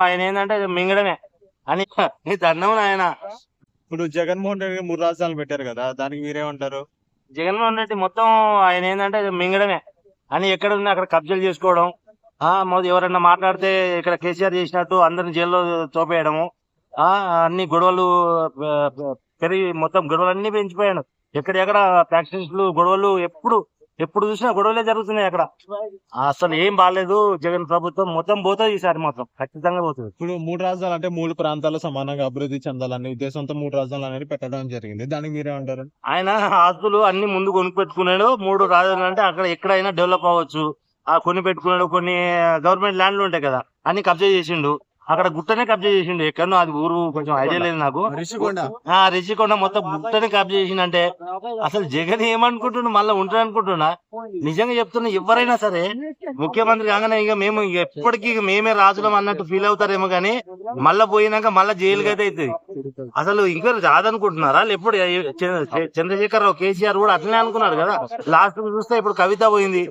ఆయన ఏంటంటే మింగడమే. అని నీ దండం ఆయన ఇప్పుడు జగన్మోహన్ రెడ్డి మూడు రాజధానులు పెట్టారు కదా దానికి మీరేమంటారు? జగన్మోహన్ రెడ్డి మొత్తం ఆయన ఏంటంటే మింగడమే. అని ఎక్కడ ఉన్నా అక్కడ కబ్జాలు చేసుకోవడం ఆ ఎవరన్నా మాట్లాడితే ఇక్కడ కేసీఆర్ చేసినట్టు అందరిని జైల్లో తోపేయడము ఆ అన్ని గొడవలు పెరిగి మొత్తం గొడవలు అన్ని పెంచిపోయాడు ఎక్కడెక్కడ ఫ్యాక్షన్స్లు గొడవలు ఎప్పుడు ఎప్పుడు చూసినా గొడవలే జరుగుతున్నాయి అక్కడ. అసలు ఏం బాగాలేదు జగన్ ప్రభుత్వం. మొత్తం పోతుంది ఈసారి మాత్రం. ఖచ్చితంగా పోతుంది. ఇప్పుడు మూడు రాజధానులు అంటే మూడు ప్రాంతాలు సమానంగా అభివృద్ధి చెందాలనే ఉద్దేశంతో మూడు రాజధానులు అనేది పెట్టడం జరిగింది. దానికి మీరేమంటారు? ఆయన ఆస్తులు అన్ని ముందు కొనుక్కు పెట్టుకున్నాడు. మూడు రాజధానులు అంటే అక్కడ ఎక్కడైనా డెవలప్ అవ్వచ్చు. ఆ కొని పెట్టుకున్నాడు. కొన్ని గవర్నమెంట్ ల్యాండ్లు ఉంటాయి కదా. అన్ని కబ్జా చేసిండు. అక్కడ గుట్టనే కబ్జా చేసిండు ఎక్కడనో అది ఊరు కొంచెం ఐడియా లేదు నాకు. రిషికొండ. ఆ రిషికొండ మొత్తం గుట్టనే కబ్జా చేసిండంటే అసలు జగన్ ఏమనుకుంటున్నా మళ్ళీ ఉంటాడు అనుకుంటున్నా నిజంగా చెప్తున్నా ఎవరైనా సరే ముఖ్యమంత్రి కాగానే ఇక మేము ఇక ఎప్పటికీ మేమే రాజులం అన్నట్టు ఫీల్ అవుతారేమో కానీ మళ్ళా పోయినాక మళ్ళా జైలుకి అయితే అవుతుంది. అసలు ఇంకా రాదనుకుంటున్నారా? ఎప్పుడు చంద్రశేఖర్ రావు కేసీఆర్ కూడా అట్లనే అనుకున్నాడు కదా? లాస్ట్ చూస్తే ఇప్పుడు కవిత పోయింది.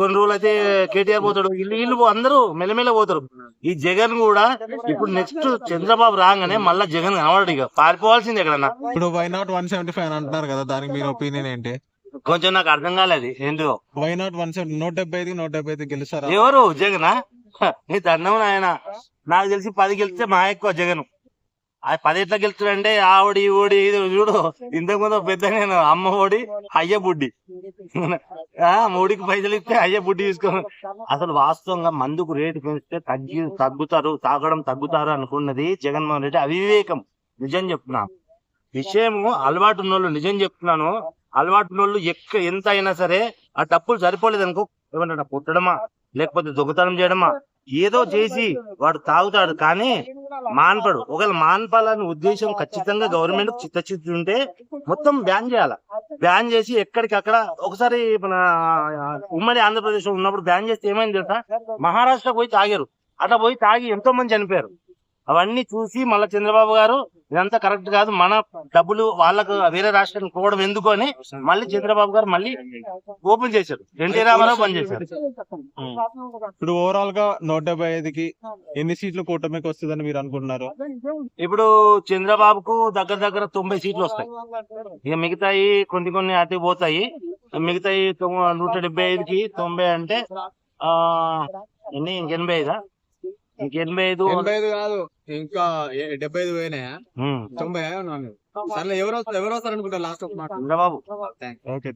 కొన్ని రోజులు అయితే కేటీఆర్ పోతాడు. వీళ్ళు వీళ్ళు అందరూ మెల్లమెల్ల పోతారు. ఈ జగన్ కూడా ఇప్పుడు నెక్స్ట్ చంద్రబాబు రాగానే మళ్ళా జగన్ కనబడడు ఇక. పారిపోవాల్సింది ఎక్కడన్నా. ఇప్పుడు why not one seventy five అంటున్నారు కదా? దానికి మీ ఒపీనియన్ ఏంటి? కొంచెం నాకు అర్థం కాలేదు. ఏంటో? వై నాట్ వన్ సెవెంటీ నూట డెబ్బై ఐదు నూట డెబ్బై ఐదు గెలుస్తారా? ఎవరు? జగనా? నీ దండం ఆయన నాకు తెలిసి పది గెలిస్తే మా ఎక్కువ జగన్. అది పది ఎట్లా గెలుస్తాడంటే ఆవిడి ఓడి ఇది చూడు. ఇంతకు ముందు పెద్ద నేను అమ్మ ఓడి అయ్య బుడ్డి. ఆ మూడికి పైసలు ఇస్తే అయ్య బుడ్డి తీసుకో అసలు వాస్తవంగా మందుకు రేటు పెంచితే తగ్గి తగ్గుతారు తాగడం తగ్గుతారు అనుకున్నది జగన్మోహన్ రెడ్డి అవివేకం. నిజం చెప్తున్నాను విషయము అలవాటు ఉన్నోళ్ళు నిజం చెప్తున్నాను. అలవాటు ఉన్నోళ్ళు ఎక్క ఎంత అయినా సరే ఆ డబ్బులు సరిపోలేదు అనుకో ఏమంటే పుట్టడమా? లేకపోతే దొంగతనం చేయడమా? ఏదో చేసి వాడు తాగుతాడు కానీ మాన్పడు. ఒకవేళ మాన్పాలనే ఉద్దేశం ఖచ్చితంగా గవర్నమెంట్ చిత్తచిత్తి ఉంటే మొత్తం బ్యాన్ చేయాలి. బ్యాన్ చేసి ఎక్కడికి అక్కడ ఒకసారి మన ఉమ్మడి ఆంధ్రప్రదేశ్ ఉన్నప్పుడు బ్యాన్ చేస్తే ఏమైంది తెలుసా? మహారాష్ట్ర పోయి తాగారు. అట్లా పోయి తాగి ఎంతో మంది చనిపోయారు. అవన్నీ చూసి మళ్ళీ చంద్రబాబు గారు ఇదంతా కరెక్ట్ కాదు. మన డబ్బులు వాళ్ళకు వేరే రాష్ట్రానికి పోవడం ఎందుకు అని మళ్ళీ చంద్రబాబు గారు మళ్ళీ ఓపెన్ చేశారు. ఎన్టీ రామారావు బంద్ చేశారు. ఇప్పుడు ఓవరాల్గా నూట డెబ్బై ఐదుకి ఎన్ని సీట్లు కూటమికి వస్తుందని మీరు అనుకుంటున్నారు? ఇప్పుడు చంద్రబాబుకు దగ్గర దగ్గర తొంభై సీట్లు వస్తాయి. ఇక మిగతాయి కొన్ని కొన్ని అటు పోతాయి. మిగతాయి నూట డెబ్బై ఐదుకి తొంభై అంటే ఎన్ని? ఎనభై ఐదా? ఇంక ఎనభై ఐదు ఎనభై ఐదు కాదు ఇంకా డెబ్బై ఐదు పోయినాయా? ఉమ్. తొంభై సర్లే ఎవరు ఎవరు వస్తారు అనుకుంటా లాస్ట్ ఒక మాట. చంద్రబాబు. ఓకే